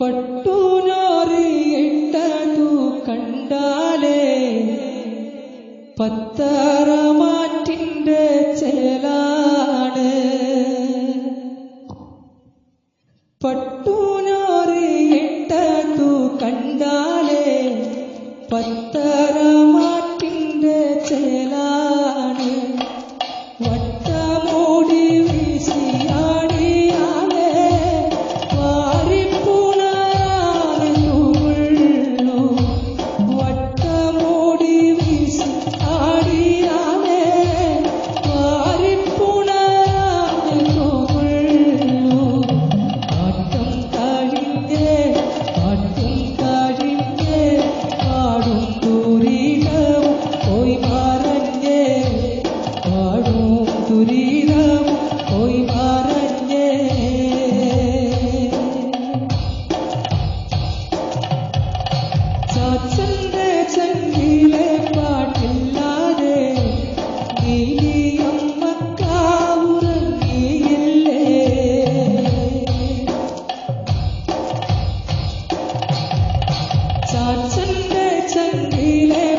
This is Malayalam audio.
പട്ടുനാറിയിട്ടതു കണ്ടാലേ പത്തറമാറ്റിന്റെ ചേലാണ്. പട്ടുനാറിയിട്ടതു കണ്ടാലേ പത്തറമാറ്റിന്റെ ചേല കാച്ചന്റെ ചെങ്കിലെ ചാച്ചന്റെ ചെങ്കിലെ